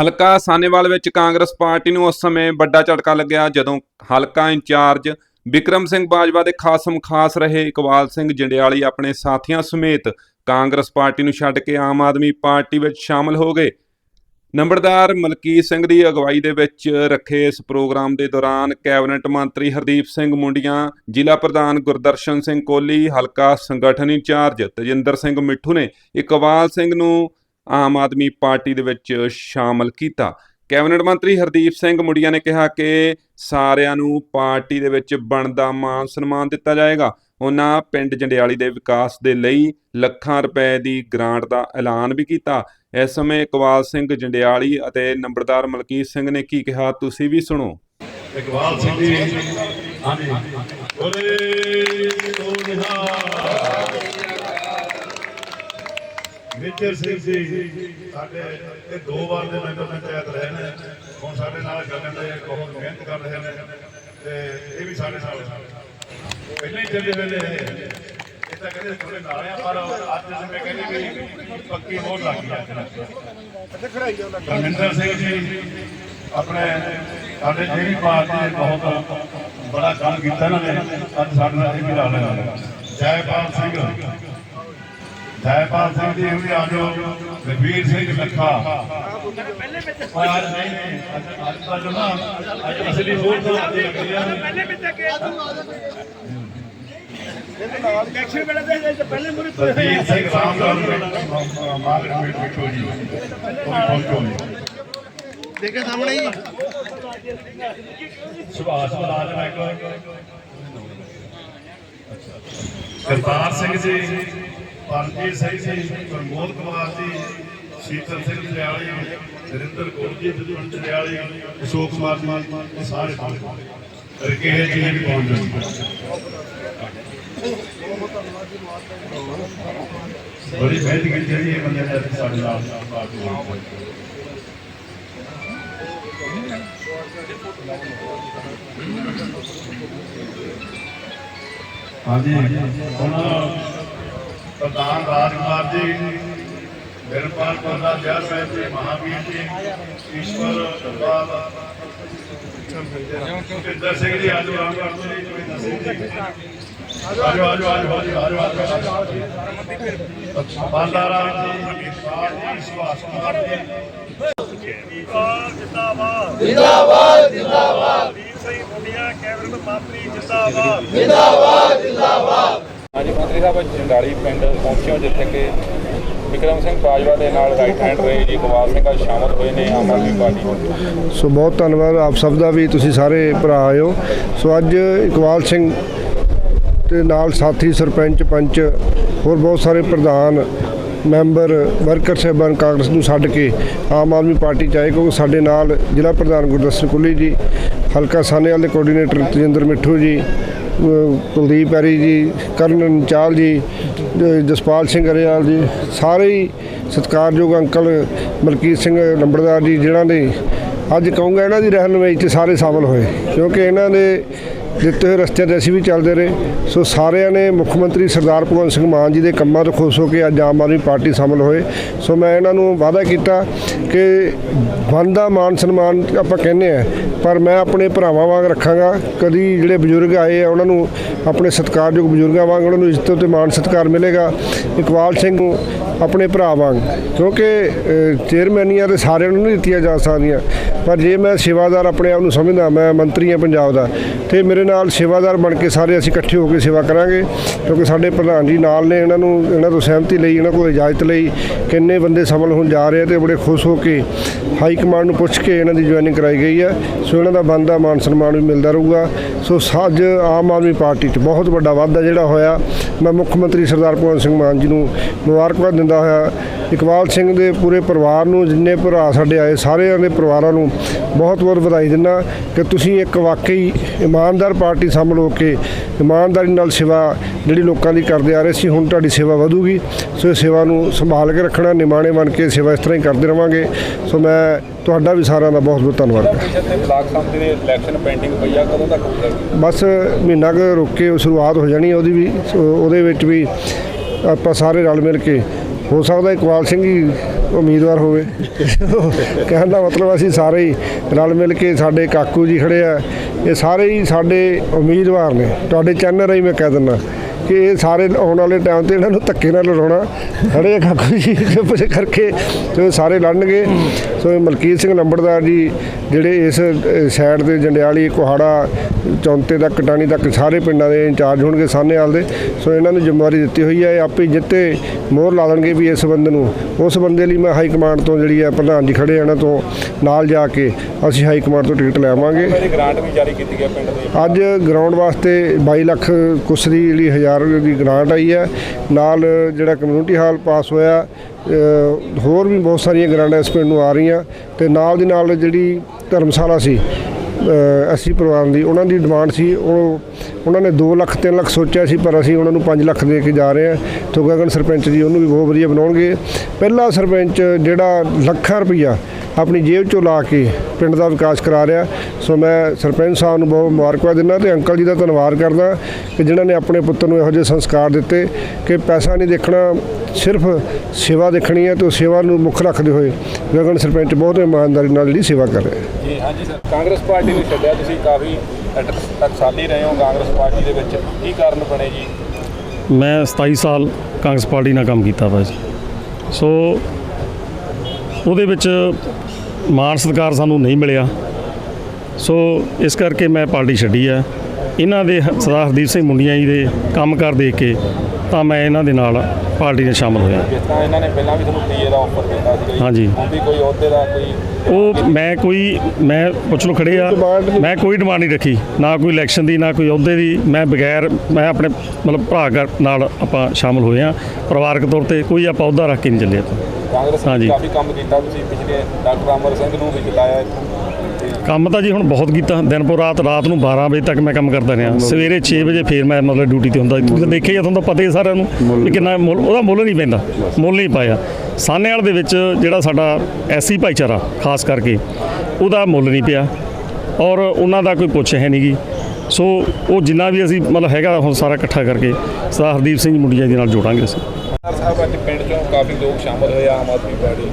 ਹਲਕਾ ਸਾਨੇਵਾਲ ਵਿੱਚ ਕਾਂਗਰਸ ਪਾਰਟੀ ਨੂੰ ਉਸ ਸਮੇਂ ਵੱਡਾ ਝਟਕਾ ਲੱਗਿਆ ਜਦੋਂ ਹਲਕਾ ਇੰਚਾਰਜ ਵਿਕਰਮ ਸਿੰਘ ਬਾਜਵਾ ਦੇ ਖਾਸਮ ਖਾਸ ਰਹੇ ਇਕਬਾਲ ਸਿੰਘ ਜੰਡਿਆਲੀ ਆਪਣੇ ਸਾਥੀਆਂ ਸਮੇਤ ਕਾਂਗਰਸ ਪਾਰਟੀ ਨੂੰ ਛੱਡ ਕੇ ਆਮ ਆਦਮੀ ਪਾਰਟੀ ਵਿੱਚ ਸ਼ਾਮਲ ਹੋ ਗਏ। ਨੰਬਰਦਾਰ ਮਲਕੀਤ ਸਿੰਘ ਦੀ ਅਗਵਾਈ ਦੇ ਵਿੱਚ ਰੱਖੇ ਇਸ ਪ੍ਰੋਗਰਾਮ ਦੇ ਦੌਰਾਨ ਕੈਬਨਿਟ ਮੰਤਰੀ ਹਰਦੀਪ ਸਿੰਘ ਮੁੰਡੀਆਂ, ਜ਼ਿਲ੍ਹਾ ਪ੍ਰਧਾਨ ਗੁਰਦਰਸ਼ਨ ਸਿੰਘ ਕੋਹਲੀ ਹਲਕਾ ਸੰਗਠਨ ਇੰਚਾਰਜ ਤਜਿੰਦਰ ਸਿੰਘ ਮਿੱਠੂ ਨੇ ਇਕਬਾਲ ਸਿੰਘ ਨੂੰ ਆਮ ਆਦਮੀ ਪਾਰਟੀ ਦੇ ਵਿੱਚ ਸ਼ਾਮਲ ਕੀਤਾ। ਕੈਬਨਿਟ ਮੰਤਰੀ ਹਰਦੀਪ ਸਿੰਘ ਮੁੰਡੀਆਂ ਨੇ ਕਿਹਾ ਕਿ ਸਾਰਿਆਂ ਨੂੰ ਪਾਰਟੀ ਦੇ ਵਿੱਚ ਬਣਦਾ ਮਾਨ ਸਨਮਾਨ ਦਿੱਤਾ ਜਾਏਗਾ। ਉਹਨਾਂ ਪਿੰਡ ਜੰਡਿਆਲੀ ਦੇ ਵਿਕਾਸ ਦੇ ਲਈ ਲੱਖਾਂ ਰੁਪਏ ਦੀ ਗ੍ਰਾਂਟ ਦਾ ਐਲਾਨ ਵੀ ਕੀਤਾ। ਇਸ ਸਮੇਂ ਇਕਬਾਲ ਸਿੰਘ ਜੰਡਿਆਲੀ ਅਤੇ ਨੰਬਰਦਾਰ ਮਲਕੀਤ ਸਿੰਘ ਨੇ ਕੀ ਕਿਹਾ, ਤੁਸੀਂ ਵੀ ਸੁਣੋ। ਇਕਬਾਲ ਸਿੰਘ ਜੀ, ਹਾਂਜੀ। ਬੋਲੇ ਸੋਨਿਹਾ ਮੇਜਰ ਸਿੰਘ ਜੀ ਸਾਡੇ ਇਹ ਦੋ ਵਾਰ ਦੇ ਮੈਂਬਰ ਪੰਚਾਇਤ ਰਹੇ ਨੇ। ਹੁਣ ਸਾਡੇ ਨਾਲ ਚੱਲਣ ਦੇ ਬਹੁਤ ਮਿਹਨਤ ਕਰ ਰਹੇ ਨੇ ਤੇ ਇਹ ਵੀ ਸਾਡੇ ਨਾਲ ਪਹਿਲਾਂ ਹੀ ਚੱਲੇ ਵੇਲੇ ਇਹ ਤਾਂ ਕਹਿੰਦੇ ਥੋੜੇ ਨਾਲ ਆ ਪਰ ਅੱਜ ਜਿਵੇਂ ਕਹਿੰਦੇ ਵੀ ਪੱਕੀ ਮੋਹਰ ਲੱਗ ਗਈ ਅੱਜ। ਧਰਮਿੰਦਰ ਸਿੰਘ ਜੀ ਆਪਣੇ ਸਾਡੇ ਜਿਹੜੀ ਪਾਰਟੀ ਨੇ ਬਹੁਤ ਬੜਾ ਕੰਮ ਕੀਤਾ ਇਹਨਾਂ ਨੇ ਅੱਜ ਸਾਡੇ ਨਾਲ ਇਹ ਵੀ ਰਲ ਰਹੇ ਜੈਪਾਲ ਸਿੰਘ। ਜੈਪਾਲ ਸਿੰਘ ਜੀ ਵੀ ਆਜੋ ਰਵੀਰ ਸਿੰਘ ਲੱਖਾ। ਪਹਿਲੇ ਵਿੱਚ ਅੱਜ ਨਹੀਂ ਨਹੀਂ, ਅੱਜ ਅੱਜ ਤਾਂ ਜੋ ਨਾ ਅੱਜ ਅਸਲੀ ਵੋਟ ਤੋਂ ਅੱਗੇ ਲੱਗੀ ਆ ਪਹਿਲੇ ਵਿੱਚ ਅੱਗੇ ਇਲੈਕਸ਼ਨ ਵੇਲੇ ਦੇ ਪਹਿਲੇ ਮੁਰੇ ਰਵੀਰ ਸਿੰਘ ਰਾਮਗੜ੍ਹ ਮਾਰਕੀਟ ਬਿੱਟੂ ਜੀ। ਉਹ ਵੀ ਪਹੁੰਚੋ ਜੀ। ਦੇਖੇ ਸਾਹਮਣੇ ਹੀ। ਸੁਭਾਸ਼ ਮੁਲਾਜ਼ਮ ਹੈ ਕੋਈ ਕਰਤਾਰ ਸਿੰਘ ਜੀ। ਪਰਮਜੀਤ ਸਿੰਘ ਜੀ ਪ੍ਰਮੋਦ ਕੁਮਾਰ ਜੀ, ਸ਼ੀਤਲ ਸਿੰਘ ਜਲਿਆਲੀ ਨਰਿੰਦਰ ਕੌਰ ਜੀ ਜਲਿਆਲੀ ਅਸ਼ੋਕ ਕੁਮਾਰ ਜੀ ਸਾਰੇ ਪਹੁੰਚ ਰਕੇਸ਼ ਜੀ ਵੀ ਪਹੁੰਚ ਗਏ ਬੜੀ ਮਿਹਨਤ ਕੀਤੀ ਜਿਹੜੀ ਇਹ ਬੰਦੇ ਨੇ ਸਾਡੇ ਨਾਲ ਪਾਰਟੀ ਹਾਂਜੀ। ਹੁਣ ਪ੍ਰਧਾਨ ਰਾਜਕੁਮਾਰ ਜੀ ਨਿਰਪਾਲ ਕੋਲਾ ਜਰ ਸਾਹਿਬ ਜੀ ਮਹਾਵੀਰ ਜੀ ਈਸ਼ਵਰ ਦਰਬਾਰ ਜਿੰਦਰ ਸਿੰਘ ਜੀ ਆਜੋ ਆਜੋ ਆਜੋ ਆਜੋ ਆਜੋ ਆਜੋ ਆਜੋ ਆਜੋ ਆਜੋ ਆਜੋ ਬਾਲਾ ਰਾਮ ਜੀ ਇਕਬਾਲ ਜੀ ਸੁਭਾਸ਼ ਕੁਮਾਰ ਜੀ। ਜਿੰਦਾਬਾਦ ਜਿੰਦਾਬਾਦ। ਜਿੰਦਾਬਾਦ ਵੀਰ ਸਿੰਘ ਮੁੰਡਿਆ ਕੈਬਨਿਟ ਮੰਤਰੀ ਜਿੰਦਾਬਾਦ। ਹਾਂਜੀ, ਮੰਤਰੀ ਸਾਹਿਬ ਜੰਡਾਲੀ ਪਿੰਡ ਪਹੁੰਚਿਓ ਜਿੱਥੇ ਕਿ ਵਿਕਰਮ ਸਿੰਘ ਬਾਜਵਾ ਦੇ ਨਾਲ ਰਾਈਟ ਹੈਂਡ ਰਹੇ ਜੀ, ਗੋਵਾਲ ਸਿੰਘ ਅੱਜ ਸ਼ਾਮਲ ਹੋਏ ਨੇ, ਆਮ ਆਦਮੀ ਪਾਰਟੀ ਸੋ ਬਹੁਤ ਧੰਨਵਾਦ, ਆਪ ਸਭ ਦਾ ਵੀ, ਤੁਸੀਂ ਸਾਰੇ ਭਰਾ ਆਇਓ। ਸੋ ਅੱਜ ਇਕਬਾਲ ਸਿੰਘ ਤੇ ਨਾਲ ਸਾਥੀ ਸਰਪੰਚ ਪੰਚ, ਹੋਰ ਬਹੁਤ ਸਾਰੇ ਪ੍ਰਧਾਨ, ਮੈਂਬਰ, ਵਰਕਰ ਸਾਹਿਬਾਨ ਕਾਂਗਰਸ ਨੂੰ ਛੱਡ ਕੇ ਆਮ ਆਦਮੀ ਪਾਰਟੀ ਚ ਆਏ, ਕਿਉਂਕਿ ਸਾਡੇ ਨਾਲ ਜ਼ਿਲ੍ਹਾ ਪ੍ਰਧਾਨ ਗੁਰਦਰਸ਼ਨ ਕੁੱਲੀ ਜੀ, ਹਲਕਾ ਸਾਨੇਵਾਲ ਦੇ ਕੋਆਰਡੀਨੇਟਰ ਤਜਿੰਦਰ ਮਿੱਠੂ ਜੀ ਕੁਲਦੀਪ ਐਰੀ ਜੀ, ਕਰਨ ਚਾਲ ਜੀ ਜਸਪਾਲ ਸਿੰਘ ਅਰੇਵਾਲ ਜੀ, ਸਾਰੇ ਹੀ ਸਤਿਕਾਰਯੋਗ ਅੰਕਲ ਮਲਕੀਤ ਸਿੰਘ ਲੰਬੜਦਾਰ ਜੀ, ਜਿਨ੍ਹਾਂ ਨੇ ਅੱਜ ਕਹੂੰਗਾ ਇਹਨਾਂ ਦੀ ਰਹਿਨੁਮਾਈ 'ਚ ਸਾਰੇ ਸ਼ਾਮਲ ਹੋਏ, ਕਿਉਂਕਿ ਇਹਨਾਂ ਦੇ ਦਿੱਤੇ ਹੋਏ ਰਸਤੇ ਤੇ ਅਸੀਂ ਵੀ ਚੱਲਦੇ ਰਹੇ। ਸੋ ਸਾਰਿਆਂ ਨੇ ਮੁੱਖ ਮੰਤਰੀ ਸਰਦਾਰ ਭਗਵੰਤ ਸਿੰਘ ਮਾਨ ਜੀ ਦੇ ਕੰਮਾਂ ਤੋਂ ਖੁਸ਼ ਹੋ ਕੇ ਅੱਜ ਆਮ ਆਦਮੀ ਪਾਰਟੀ ਸ਼ਾਮਲ ਹੋਏ। ਸੋ ਮੈਂ ਇਹਨਾਂ ਨੂੰ ਵਾਅਦਾ ਕੀਤਾ ਕਿ ਬਣਦਾ ਮਾਨ ਸਨਮਾਨ ਆਪਾਂ ਕਹਿੰਦੇ ਆ ਪਰ ਮੈਂ ਆਪਣੇ ਭਰਾਵਾਂ ਵਾਂਗ ਰੱਖਾਂਗਾ। ਕਦੀ ਜਿਹੜੇ ਬਜ਼ੁਰਗ ਆਏ ਆ, ਉਹਨਾਂ ਨੂੰ ਆਪਣੇ ਸਤਿਕਾਰਯੋਗ ਬਜ਼ੁਰਗਾਂ ਵਾਂਗ, ਉਹਨਾਂ ਨੂੰ ਇੱਜ਼ਤ ਤੇ ਮਾਣ ਸਤਿਕਾਰ ਮਿਲੇਗਾ। ਇਕਬਾਲ ਸਿੰਘ ਨੂੰ ਆਪਣੇ ਭਰਾ ਵਾਂਗ, ਕਿਉਂਕਿ ਚੇਅਰਮੈਨੀਆਂ ਤੇ ਸਾਰਿਆਂ ਨੂੰ ਨਹੀਂ ਦਿੱਤੀਆਂ ਜਾ ਸਕਦੀਆਂ। ਪਰ ਜੇ ਮੈਂ ਸੇਵਾਦਾਰ ਆਪਣੇ ਆਪ ਨੂੰ ਸਮਝਦਾ, ਮੈਂ ਮੰਤਰੀ ਹਾਂ ਪੰਜਾਬ ਦਾ, ਤੇ ਮੇਰੇ ਨਾਲ ਸੇਵਾਦਾਰ ਬਣ ਕੇ ਸਾਰੇ ਅਸੀਂ ਇਕੱਠੇ ਹੋ ਕੇ ਸੇਵਾ ਕਰਾਂਗੇ, ਕਿਉਂਕਿ ਸਾਡੇ ਪ੍ਰਧਾਨ ਜੀ ਨਾਲ ਨੇ ਇਹਨਾਂ ਨੂੰ, ਇਹਨਾਂ ਤੋਂ ਸਹਿਮਤੀ ਲਈ, ਇਹਨਾਂ ਕੋਲ ਇਜਾਜ਼ਤ ਲਈ, ਕਿੰਨੇ ਬੰਦੇ ਸਫਲ ਹੋਣ ਜਾ ਰਹੇ ਆ ਤੇ ਬੜੇ ਖੁਸ਼ ਹੋ ਕੇ ਹਾਈ ਕਮਾਂਡ ਨੂੰ ਪੁੱਛ ਕੇ ਇਹਨਾਂ ਦੀ ਜੁਆਇਨਿੰਗ ਕਰਾਈ ਗਈ ਹੈ ਸੋ ਇਹਨਾਂ ਦਾ ਬਣਦਾ ਮਾਨ ਸਨਮਾਨ ਵੀ ਮਿਲਦਾ ਰਹੂਗਾ। ਸੋ ਅੱਜ ਆਮ ਆਦਮੀ ਪਾਰਟੀ 'ਚ ਬਹੁਤ ਵੱਡਾ ਵਾਧਾ ਜਿਹੜਾ ਹੋਇਆ, ਮੈਂ ਮੁੱਖ ਮੰਤਰੀ ਸਰਦਾਰ ਭਗਵੰਤ ਸਿੰਘ ਮਾਨ ਜੀ ਨੂੰ ਮੁਬਾਰਕਬਾਦ ਦਿੰਦਾ ਹੋਇਆ। ਇਕਬਾਲ ਸਿੰਘ ਦੇ ਪੂਰੇ ਪਰਿਵਾਰ ਨੂੰ, ਜਿੰਨੇ ਭਰਾ ਸਾਡੇ ਆਏ, ਸਾਰਿਆਂ ਦੇ ਪਰਿਵਾਰਾਂ ਨੂੰ ਬਹੁਤ ਬਹੁਤ ਵਧਾਈ ਦਿੰਦਾ ਕਿ ਤੁਸੀਂ ਇੱਕ ਵਾਕਈ ਇਮਾਨਦਾਰ ਪਾਰਟੀ ਸ਼ਾਮਲ ਹੋ ਕੇ ਇਮਾਨਦਾਰੀ ਨਾਲ ਸੇਵਾ ਜਿਹੜੀ ਲੋਕਾਂ ਦੀ ਕਰਦੇ ਆ ਰਹੇ ਸੀ ਹੁਣ ਤੁਹਾਡੀ ਸੇਵਾ ਵਧੂਗੀ। ਸੋ ਇਹ ਸੇਵਾ ਨੂੰ ਸੰਭਾਲ ਕੇ ਰੱਖਣਾ ਨਿਮਾਣੇ ਬਣ ਕੇ ਸੇਵਾ ਇਸ ਤਰ੍ਹਾਂ ਹੀ ਕਰਦੇ ਰਵਾਂਗੇ। ਸੋ ਮੈਂ ਤੁਹਾਡਾ ਵੀ ਸਾਰਿਆਂ ਦਾ ਬਹੁਤ ਬਹੁਤ ਧੰਨਵਾਦ ਕਰਦਾ। ਪਿਛਲੇ ਤੇ ਬਲਾਕ ਸੰਮਤੀ ਦੇ ਇਲੈਕਸ਼ਨ ਪੈਂਡਿੰਗ ਪਈ ਆ ਕਦੋਂ ਤੱਕ ਹੋਊਗਾ ਬਸ ਮਹੀਨਾ ਕੁ ਰੁਕ ਕੇ ਸ਼ੁਰੂਆਤ ਹੋ ਜਾਣੀ ਉਹਦੀ ਵੀ। ਉਹਦੇ ਵਿੱਚ ਵੀ ਆਪਾਂ ਸਾਰੇ ਰਲ ਮਿਲ ਕੇ ਹੋ ਸਕਦਾ। ਇਕਬਾਲ ਸਿੰਘ ਹੀ ਉਮੀਦਵਾਰ ਹੋਵੇ। ਕਹਿਣ ਦਾ ਮਤਲਬ ਅਸੀਂ ਸਾਰੇ ਹੀ ਰਲ ਮਿਲ ਕੇ ਸਾਡੇ ਕਾਕੂ ਜੀ ਖੜੇ ਆ। ਇਹ ਸਾਰੇ ਹੀ ਸਾਡੇ ਉਮੀਦਵਾਰ ਨੇ। ਤੁਹਾਡੇ ਚੈਨਲ ਰਾਹੀਂ ਮੈਂ ਕਹਿ ਦਿੰਦਾ। ਕਿ ਇਹ ਸਾਰੇ ਆਉਣ ਵਾਲੇ ਟਾਈਮ ਤੇ ਇਹਨਾਂ ਨੂੰ ਧੱਕੇ ਨਾਲ ਲੜਾਉਣਾ ਖੜੇ ਕਾਕੂ ਜੀ ਜਿਹੇ ਕਰਕੇ ਤੇ ਉਹ ਸਾਰੇ ਲੜਨਗੇ। ਸੋ ਮਲਕੀਤ ਸਿੰਘ ਲੰਬੜਦਾਰ ਜੀ ਜਿਹੜੇ ਇਸ ਸਾਈਡ ਦੇ ਜੰਡਿਆਲੀ ਕੋਹਾੜਾ ਚੌਂਤੇ ਤੱਕ ਕਟਾਣੀ ਤੱਕ ਸਾਰੇ ਪਿੰਡਾਂ ਦੇ ਇੰਚਾਰਜ ਹੋਣਗੇ ਸਾਹਨੇਵਾਲ ਦੇ। ਸੋ ਇਹਨਾਂ ਨੂੰ ਜ਼ਿੰਮੇਵਾਰੀ ਦਿੱਤੀ ਹੋਈ ਹੈ ਆਪੇ ਜਿੱਤੇ ਮੋਹਰ ਲਾ ਦੇਣਗੇ ਵੀ ਇਸ ਬੰਦੇ ਨੂੰ। ਉਸ ਬੰਦੇ ਲਈ ਮੈਂ ਹਾਈ ਕਮਾਂਡ ਤੋਂ ਜਿਹੜੀ ਹੈ ਪ੍ਰਧਾਨ ਜੀ ਖੜੇ ਆ ਇਹਨਾਂ ਤੋਂ ਨਾਲ ਜਾ ਕੇ ਅਸੀਂ ਹਾਈ ਕਮਾਂਡ ਤੋਂ ਟਿਕਟ ਲੈਵਾਂਗੇ ਇਹਦੀ ਗ੍ਰਾਂਟ ਵੀ ਜਾਰੀ ਕੀਤੀ ਹੈ ਪਿੰਡ ਦੇ ਅੱਜ ਗਰਾਊਂਡ ਵਾਸਤੇ 22 ਲੱਖ ਕੁਛ ਦੀ ਜਿਹੜੀ ਹਜ਼ਾਰ ਦੀ ਗ੍ਰਾਂਟ ਆਈ ਹੈ। ਨਾਲ ਜਿਹੜਾ ਕਮਿਊਨਿਟੀ ਹਾਲ ਪਾਸ ਹੋਇਆ ਹੋਰ ਵੀ ਬਹੁਤ ਸਾਰੀਆਂ ਗ੍ਰਾਂਟਾਂ ਇਸ ਪਿੰਡ ਨੂੰ ਆ ਰਹੀਆਂ। ਤੇ ਨਾਲ ਦੀ ਨਾਲ ਜਿਹੜੀ ਧਰਮਸ਼ਾਲਾ ਸੀ ਅ, ਅਸੀਂ ਪਰਿਵਾਰ ਦੀ ਉਹਨਾਂ ਦੀ ਡਿਮਾਂਡ ਸੀ। ਉਹ ਉਹਨਾਂ ਨੇ 2 ਲੱਖ 3 ਲੱਖ ਸੋਚਿਆ ਸੀ ਪਰ ਅਸੀਂ ਉਹਨਾਂ ਨੂੰ 5 ਲੱਖ ਦੇ ਕੇ ਜਾ ਰਹੇ ਹਾਂ। ਤੋਂ ਗਗਨ ਸਰਪੰਚ ਜੀ ਉਹਨੂੰ ਵੀ ਬਹੁਤ ਵਧੀਆ ਬਣਾਉਣਗੇ। ਪਹਿਲਾ ਸਰਪੰਚ ਜਿਹੜਾ ਲੱਖਾਂ ਰੁਪਈਆ ਆਪਣੀ ਜੇਬ ਚੋਂ ਲਾ ਕੇ ਪਿੰਡ ਦਾ ਵਿਕਾਸ ਕਰਾ ਰਿਹਾ। ਸੋ ਮੈਂ ਸਰਪੰਚ ਸਾਹਿਬ ਨੂੰ ਬਹੁਤ ਮੁਬਾਰਕਬਾਦ ਦਿੰਦਾ ਤੇ ਅੰਕਲ ਜੀ ਦਾ ਧੰਨਵਾਦ ਕਰਦਾ ਕਿ ਜਿਨ੍ਹਾਂ ਨੇ ਆਪਣੇ ਪੁੱਤਰ ਨੂੰ ਇਹੋ ਜਿਹੇ ਸੰਸਕਾਰ ਦਿੱਤੇ ਕਿ ਪੈਸਾ ਨਹੀਂ ਦੇਖਣਾ ਸਿਰਫ ਸੇਵਾ ਦੇਖਣੀ ਹੈ ਤੇ ਉਹ ਸੇਵਾ ਨੂੰ ਮੁੱਖ ਰੱਖਦੇ ਹੋਏ ਗਗਨ ਸਰਪੰਚ ਬਹੁਤ ਇਮਾਨਦਾਰੀ ਨਾਲ ਜਿਹੜੀ ਸੇਵਾ ਕਰ ਰਿਹਾ। ਹੈ ਜੀ ਹਾਂਜੀ ਸਰ। ਕਾਂਗਰਸ ਪਾਰਟੀ ਨੂੰ ਛੱਡਿਆ ਤੁਸੀਂ ਕਾਫੀ ਟਕਸਾਲੀ ਰਹੇ ਹੋ ਕਾਂਗਰਸ ਪਾਰਟੀ ਦੇ ਵਿੱਚ। ਕੀ ਕਾਰਨ ਬਣੇ ਜੀ? ਮੈਂ 27 ਸਾਲ ਕਾਂਗਰਸ ਪਾਰਟੀ ਨਾਲ ਕੰਮ ਕੀਤਾ ਵਾ ਜੀ। ਸੋ ਉਹਦੇ ਵਿੱਚ ਮਾਣ ਸਤਿਕਾਰ ਸਾਨੂੰ ਨਹੀਂ ਮਿਲਿਆ। ਸੋ ਇਸ ਕਰਕੇ ਮੈਂ ਪਾਰਟੀ ਛੱਡੀ ਆ। ਇਹਨਾਂ ਦੇ ਸਰਦਾਰ ਹਰਦੀਪ ਸਿੰਘ ਮੁੰਡੀਆਂ ਜੀ ਦੇ ਕੰਮਕਾਰ ਦੇਖ ਕੇ ਤਾਂ ਮੈਂ ਇਹਨਾਂ ਦੇ ਨਾਲ ਪਾਰਟੀ ਨਾਲ ਸ਼ਾਮਲ ਹੋਇਆ। ਇਹਨਾਂ ਨੇ ਪਹਿਲਾਂ ਵੀ ਤੁਹਾਨੂੰ ਪੀਏ ਦਾ ਆਫਰ ਦਿੱਤਾ ਸੀ। ਹਾਂਜੀ। ਵੀ ਕੋਈ ਅਹੁਦੇ ਦਾ ਕੋਈ ਉਹ ਮੈਂ ਕੋਈ ਮੈਂ ਪੁੱਛ ਲੋ ਖੜੇ ਆ। ਮੈਂ ਕੋਈ ਡਿਮਾਂਡ ਨਹੀਂ ਰੱਖੀ। ਨਾ ਕੋਈ ਇਲੈਕਸ਼ਨ ਦੀ ਨਾ ਕੋਈ ਅਹੁਦੇ ਦੀ। ਮੈਂ ਬਗੈਰ ਮੈਂ ਆਪਣੇ ਮਤਲਬ ਭਰਾ ਨਾਲ ਆਪਾਂ ਸ਼ਾਮਲ ਹੋਏ ਆ। ਪਰਿਵਾਰਕ ਤੌਰ ਤੇ ਕੋਈ ਆਪਾਂ ਅਹੁਦਾ ਰੱਖ ਕੇ ਨਹੀਂ ਚੱਲੇ ਆਪਾਂ ਕਾਂਗਰਸ। ਨੇ ਕਾਫੀ ਕੰਮ ਕੀਤਾ ਤੁਸੀਂ ਪਿਛਲੇ ਡਾਕਟਰ ਅਮਰ ਸਿੰਘ ਨੂੰ ਵੀ ਜਿਤਾਇਆ ਤੇ ਕੰਮ ਤਾਂ ਜੀ ਹੁਣ ਬਹੁਤ ਕੀਤਾ ਦਿਨ ਪੋ ਰਾਤ ਰਾਤ ਨੂੰ 12 ਵਜੇ ਤੱਕ ਮੈਂ ਕੰਮ ਕਰਦਾ ਰਿਹਾ। ਸਵੇਰੇ 6 ਵਜੇ ਫੇਰ ਮੈਂ ਮਤਲਬ ਡਿਊਟੀ ਤੇ ਹੁੰਦਾ। ਤੁਸੀਂ ਦੇਖਿਆ ਹੀ ਤੁਹਾਨੂੰ ਤਾਂ ਪਤਾ ਹੀ ਸਾਰਿਆਂ ਨੂੰ ਵੀ ਕਿੰਨਾ ਮੁੱਲ ਉਹਦਾ ਮੁੱਲ ਨਹੀਂ ਪੈਂਦਾ। ਮੁੱਲ ਨਹੀਂ ਪਾਇਆ। ਸਾਨੇਵਾਲ ਦੇ ਵਿੱਚ ਜਿਹੜਾ ਸਾਡਾ ਐਸੀ ਭਾਈਚਾਰਾ ਖਾਸ ਕਰਕੇ ਉਹਦਾ ਮੁੱਲ ਨਹੀਂ ਪਿਆ। ਔਰ ਉਹਨਾਂ ਦਾ ਕੋਈ ਪੁੱਛ ਹੈ ਨਹੀਂਗੀ। ਸੋ ਉਹ ਜਿੰਨਾ ਵੀ ਅਸੀਂ ਮਤਲਬ ਹੈਗਾ ਹੁਣ ਸਾਰਾ ਇਕੱਠਾ ਕਰਕੇ ਸਰਦਾਰ ਹਰਦੀਪ ਸਿੰਘ ਮੁੰਡੀਆਂ ਦੇ ਨਾਲ ਜੋੜਾਂਗੇ ਅਸੀਂ। ਸਰ ਸਾਹਿਬ ਅੱਜ ਕਾਫੀ ਲੋਕ ਸ਼ਾਮਲ ਹੋਏ ਆਮ ਆਦਮੀ ਪਾਰਟੀ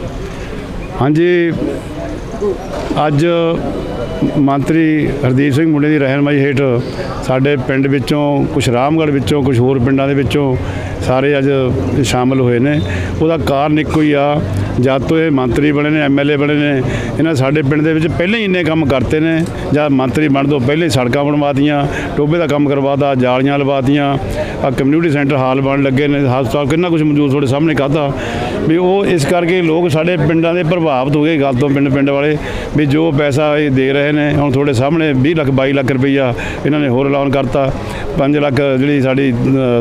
ਹਾਂਜੀ। ਅੱਜ ਮੰਤਰੀ ਹਰਦੀਪ ਸਿੰਘ ਮੁੰਡੇ ਦੀ ਰਹਿਨਮਾਈ ਹੇਠ ਸਾਡੇ ਪਿੰਡ ਵਿੱਚੋਂ ਕੁਝ ਰਾਮਗੜ੍ਹ ਵਿੱਚੋਂ ਕੁਝ ਹੋਰ ਪਿੰਡਾਂ ਦੇ ਵਿੱਚੋਂ ਸਾਰੇ ਅੱਜ ਸ਼ਾਮਲ ਹੋਏ ਨੇ। ਉਹਦਾ ਕਾਰਨ ਇੱਕੋ ਹੀ ਆ ਜਦ ਤੋਂ ਇਹ ਮੰਤਰੀ ਬਣੇ ਨੇ ਐਮਐਲਏ ਬਣੇ ਨੇ, ਇਹਨਾਂ ਸਾਡੇ ਪਿੰਡ ਦੇ ਵਿੱਚ ਪਹਿਲਾਂ ਹੀ ਇੰਨੇ ਕੰਮ ਕਰਤੇ ਨੇ, ਜਾਂ ਮੰਤਰੀ ਬਣ ਤੋਂ ਪਹਿਲਾਂ ਹੀ ਸੜਕਾਂ ਬਣਵਾਤੀਆਂ ਟੋਬੇ ਦਾ ਕੰਮ ਕਰਵਾਤਾ, ਜਾਲੀਆਂ ਲਵਾਤੀਆਂ ਆ ਕਮਿਊਨਿਟੀ ਸੈਂਟਰ ਹਾਲ ਬਣ ਲੱਗੇ ਨੇ, ਹਸਪਤਾਲ ਕਿੰਨਾ ਕੁਝ ਮੌਜੂਦ ਤੁਹਾਡੇ ਸਾਹਮਣੇ ਕਾਹਦਾ? ਵੀ ਉਹ ਇਸ ਕਰਕੇ ਲੋਕ ਸਾਡੇ ਪਿੰਡਾਂ ਦੇ ਪ੍ਰਭਾਵਿਤ ਹੋ ਗਏ ਗੱਲ ਤੋਂ ਪਿੰਡ ਪਿੰਡ ਵਾਲੇ ਵੀ ਜੋ ਪੈਸਾ ਇਹ ਦੇ ਰਹੇ ਨੇ ਹੁਣ ਤੁਹਾਡੇ ਸਾਹਮਣੇ 20 ਲੱਖ 22 ਲੱਖ ਰੁਪਈਆ ਇਹਨਾਂ ਨੇ ਹੋਰ ਐਲਾਨ ਕਰਤਾ 5 ਲੱਖ ਜਿਹੜੀ ਸਾਡੀ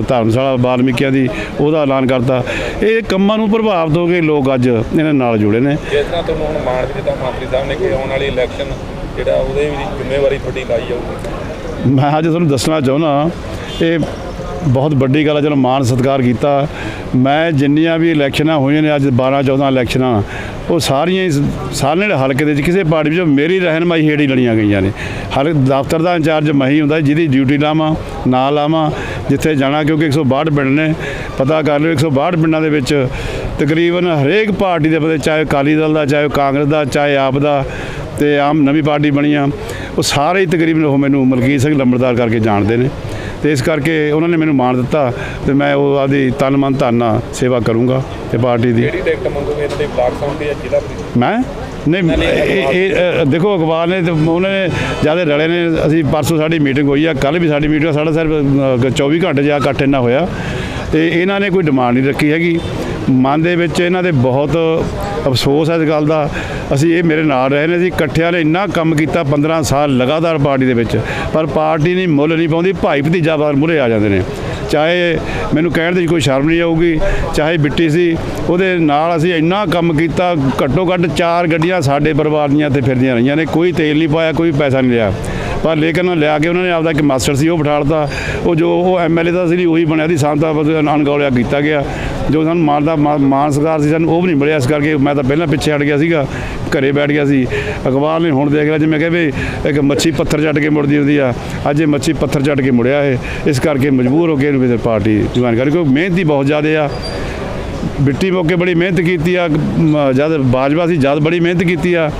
ਧਰਮਸ਼ਾਲਾ ਬਾਲਮੀਕੀਆਂ ਦੀ ਉਹਦਾ ਐਲਾਨ ਕਰਤਾ। ਇਹ ਕੰਮਾਂ ਨੂੰ ਪ੍ਰਭਾਵਿਤ ਹੋ ਕੇ ਲੋਕ ਅੱਜ ਇਹਨਾਂ ਨਾਲ ਜੁੜੇ ਨੇ। ਜਿਸ ਤਰ੍ਹਾਂ ਤੁਹਾਨੂੰ ਹੁਣ ਮਾਣ ਵੀ ਦਿੱਤਾ ਮੰਤਰੀ ਸਾਹਿਬ ਨੇ ਕਿ ਆਉਣ ਵਾਲੀ ਇਲੈਕਸ਼ਨ ਜਿਹੜਾ ਉਹਦੇ ਵੀ ਜ਼ਿੰਮੇਵਾਰੀ ਤੁਹਾਡੀ ਲਾਈ ਜਾਊਗੀ। ਮੈਂ ਅੱਜ ਤੁਹਾਨੂੰ ਦੱਸਣਾ ਚਾਹੁੰਦਾ ਇਹ ਬਹੁਤ ਵੱਡੀ ਗੱਲ ਹੈ ਜਦੋਂ ਮਾਨ ਸਤਿਕਾਰ ਕੀਤਾ। ਮੈਂ ਜਿੰਨੀਆਂ ਵੀ ਇਲੈਕਸ਼ਨਾਂ ਹੋਈਆਂ ਨੇ, ਅੱਜ 12 14 ਇਲੈਕਸ਼ਨਾਂ, ਉਹ ਸਾਰੀਆਂ ਹੀ ਸ- ਸਾਰੇ ਹਲਕੇ ਦੇ ਵਿੱਚ ਕਿਸੇ ਪਾਰਟੀ ਵਿੱਚ ਮੇਰੀ ਰਹਿਨਮਾਈ ਹੇਠ ਹੀ ਲੜੀਆਂ ਗਈਆਂ ਨੇ। ਹਰ ਦਫ਼ਤਰ ਦਾ ਇੰਚਾਰਜ ਮੈਂ ਹੀ ਹੁੰਦਾ, ਜਿਹਦੀ ਡਿਊਟੀ ਲਾਵਾਂ, ਨਾ ਲਾਵਾਂ, ਜਿੱਥੇ ਜਾਣਾ, ਕਿਉਂਕਿ 162 ਪਿੰਡ ਨੇ, ਪਤਾ ਕਰ ਲਿਓ 162 ਪਿੰਡਾਂ ਦੇ ਵਿੱਚ ਤਕਰੀਬਨ ਹਰੇਕ ਪਾਰਟੀ ਦੇ ਬੰਦੇ, ਚਾਹੇ ਅਕਾਲੀ ਦਲ ਦਾ, ਚਾਹੇ ਕਾਂਗਰਸ ਦਾ, ਚਾਹੇ ਆਪ ਦਾ, ਤੇ ਆਮ ਨਵੀਂ ਪਾਰਟੀ ਬਣੀ ਆ, ਉਹ ਸਾਰੇ ਹੀ ਤਕਰੀਬਨ ਉਹ ਮੈਨੂੰ ਮਲਕੀਤ ਸਿੰਘ ਲੰਬੜਦਾਰ ਕਰਕੇ ਜਾਣਦੇ ਨੇ। ਤੇ ਇਸ ਕਰਕੇ ਉਹਨਾਂ ਨੇ ਮੈਨੂੰ ਮਾਣ ਦਿੱਤਾ ਤੇ ਮੈਂ ਉਹ ਆਦੀ ਤਨ ਮਨ ਧਨ ਸੇਵਾ ਕਰੂੰਗਾ ਤੇ ਪਾਰਟੀ ਦੀ। ਕਿਹੜੀ ਟਿਕਟ ਮੰਗੋਗੇ ਇਹਨਾਂ ਦੇ ਬਲਾਕ ਸੰਮਤੀ ਜਾਂ ਜ਼ਿਲ੍ਹਾ ਪ੍ਰੀਸ਼ਦ ਮੈਂ? ਨਹੀਂ ਇਹ ਦੇਖੋ ਅਖਬਾਰ ਨੇ ਤੇ ਉਹਨਾਂ ਨੇ ਜ਼ਿਆਦਾ ਰਲੇ ਨੇ ਅਸੀਂ ਪਰਸੋਂ ਸਾਡੀ ਮੀਟਿੰਗ ਹੋਈ ਆ ਕੱਲ ਵੀ ਸਾਡੀ ਮੀਟਿੰਗ ਸਾਡਾ ਸਿਰਫ ਅ, 24 ਘੰਟੇ ਜਾ ਇਕੱਠ ਇੰਨਾ ਹੋਇਆ ਤੇ ਇਹਨਾਂ ਨੇ ਕੋਈ ਡਿਮਾਂਡ ਨਹੀਂ ਰੱਖੀ ਹੈਗੀ। ਮਨ ਦੇ ਵਿੱਚ ਇਹਨਾਂ ਦੇ ਬਹੁਤ ਅਫਸੋਸ ਹੈ ਇਸ ਗੱਲ ਦਾ। ਅਸੀਂ ਇਹ ਮੇਰੇ ਨਾਲ ਰਹੇ ਨੇ, ਅਸੀਂ ਇਕੱਠਿਆਂ ਨੇ ਇੰਨਾ ਕੰਮ ਕੀਤਾ 15 ਸਾਲ ਲਗਾਤਾਰ ਪਾਰਟੀ ਦੇ ਵਿੱਚ। ਪਰ ਪਾਰਟੀ ਨਹੀਂ, ਮੁੱਲ ਨਹੀਂ ਪਾਉਂਦੀ, ਭਾਈ ਭਤੀਜਾ ਬਾਰ ਮੂਹਰੇ ਆ ਜਾਂਦੇ ਨੇ। ਚਾਹੇ ਮੈਨੂੰ ਕਹਿਣ ਦੀ ਕੋਈ ਸ਼ਰਮ ਨਹੀਂ ਆਊਗੀ, ਚਾਹੇ ਬਿੱਟੀ ਸੀ, ਉਹਦੇ ਨਾਲ ਅਸੀਂ ਇੰਨਾ ਕੰਮ ਕੀਤਾ, ਘੱਟੋ ਘੱਟ ਚਾਰ ਗੱਡੀਆਂ ਸਾਡੇ ਪਰਿਵਾਰ ਦੀਆਂ ਤੇ ਫਿਰਦੀਆਂ ਰਹੀਆਂ ਨੇ। ਕੋਈ ਤੇਲ ਨਹੀਂ ਪਾਇਆ, ਕੋਈ ਪੈਸਾ ਨਹੀਂ ਲਿਆ। ਪਰ ਲੇਕਿਨ ਲਿਆ ਕੇ ਉਹਨਾਂ ਨੇ ਆਪਦਾ ਇੱਕ ਮਾਸਟਰ ਸੀ, ਉਹ ਬਿਠਾਲਤਾ ਉਹ ਜੋ ਉਹ ਐਮਐਲਏ ਦਾ ਸੀ ਉਹੀ ਬਣਿਆ ਦੀ ਸਾਂਤਾ ਅਣਗੌਲਿਆ ਕੀਤਾ ਗਿਆ। ਜੋ ਸਾਨੂੰ ਮਾਨ ਦਾ ਮਾ- ਮਾਨ ਸਰਕਾਰ ਸੀ, ਸਾਨੂੰ ਉਹ ਵੀ ਨਹੀਂ ਮਿਲਿਆ ਇਸ ਕਰਕੇ ਮੈਂ ਤਾਂ ਪਹਿਲਾਂ ਪਿੱਛੇ ਹਟ ਗਿਆ ਸੀਗਾ। ਘਰੇ ਬੈਠ ਗਿਆ ਸੀ। ਅਖਬਾਰ ਨੇ ਹੁਣ ਦੇਖ ਲਿਆ, ਜਿਵੇਂ ਕਹੇ ਵੀ ਇੱਕ ਮੱਛੀ ਪੱਥਰ ਚੱਟ ਕੇ ਮੁੜਦੀ ਹੁੰਦੀ ਆ। ਅੱਜ ਇਹ ਮੱਛੀ ਪੱਥਰ ਚੱਟ ਕੇ ਮੁੜਿਆ ਇਹ। ਇਸ ਕਰਕੇ ਮਜਬੂਰ ਹੋ ਕੇ ਇਹਨੂੰ ਫਿਰ ਪਾਰਟੀ ਜੁਆਇਨ ਕਰ ਕਿਉਂਕਿ ਮਿਹਨਤੀ ਬਹੁਤ ਜ਼ਿਆਦਾ ਆ। ਬਿੱਟੀ ਮੌਕੇ ਬੜੀ ਮਿਹਨਤ ਕੀਤੀ ਆ। ਜਦ ਬਾਜਵਾ ਸੀ, ਜਦ ਬੜੀ ਮਿਹਨਤ ਕੀਤੀ ਆ।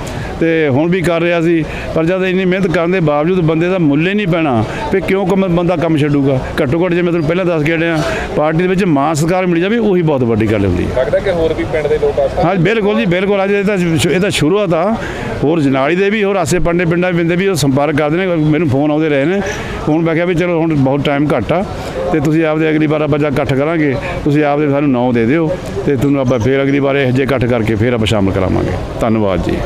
ਤੇ ਹੁਣ ਵੀ ਕਰ ਰਿਹਾ ਸੀ ਪਰ ਜਦ ਇੰਨੀ ਮਿਹਨਤ ਕਰਨ ਦੇ ਬਾਵਜੂਦ ਬੰਦੇ ਦਾ ਮੁੱਲ ਹੀ ਨਹੀਂ ਪੈਣਾ ਵੀ ਕਿਉਂ ਕੰਮ ਬੰਦਾ ਕੰਮ ਛੱਡੂਗਾ? ਘੱਟੋ ਘੱਟ ਜੇ ਮੈਂ ਤੁਹਾਨੂੰ ਪਹਿਲਾਂ ਦੱਸ ਕੇ ਹਟਿਆ ਪਾਰਟੀ ਦੇ ਵਿੱਚ ਮਾਨ ਸਤਿਕਾਰ ਮਿਲ ਜਾਵੇ ਉਹੀ ਬਹੁਤ ਵੱਡੀ ਗੱਲ ਹੁੰਦੀ ਹੈ। ਲੱਗਦਾ ਕਿ ਹੋਰ ਵੀ ਪਿੰਡ ਦੇ ਲੋਕ ਆ ਹਾਂ ਬਿਲਕੁਲ ਜੀ ਬਿਲਕੁਲ ਅੱਜ ਇਹ ਤਾਂ ਇਹ ਤਾਂ ਸ਼ੁਰੂਆਤ ਆ। ਹੋਰ ਜਨਾਲੀ ਦੇ ਵੀ ਹੋਰ ਆਸੇ ਪੰਡੇ ਪਿੰਡਾਂ ਦੇ ਬੰਦੇ ਵੀ ਉਹ ਸੰਪਰਕ ਕਰਦੇ ਨੇ ਮੈਨੂੰ ਫੋਨ ਆਉਂਦੇ ਰਹੇ ਨੇ। ਹੁਣ ਮੈਂ ਕਿਹਾ ਵੀ ਚਲੋ ਹੁਣ ਬਹੁਤ ਟਾਈਮ ਘੱਟ ਆ ਤੇ ਤੁਸੀਂ ਆਪਦੇ ਅਗਲੀ ਵਾਰ ਆਪਾਂ ਜਦ ਇਕੱਠ ਕਰਾਂਗੇ ਤੁਸੀਂ ਆਪਦੇ ਸਾਨੂੰ ਨਾਂ ਦੇ ਦਿਓ ਤੇ ਤੁਹਾਨੂੰ ਆਪਾਂ ਫੇਰ ਅਗਲੀ ਵਾਰ ਇਹ ਜੇ ਇਕੱਠ ਕਰਕੇ ਫੇਰ ਆਪਾਂ ਸ਼ਾਮਲ ਕਰਾਵਾਂਗੇ। ਧੰਨਵਾਦ ਜੀ।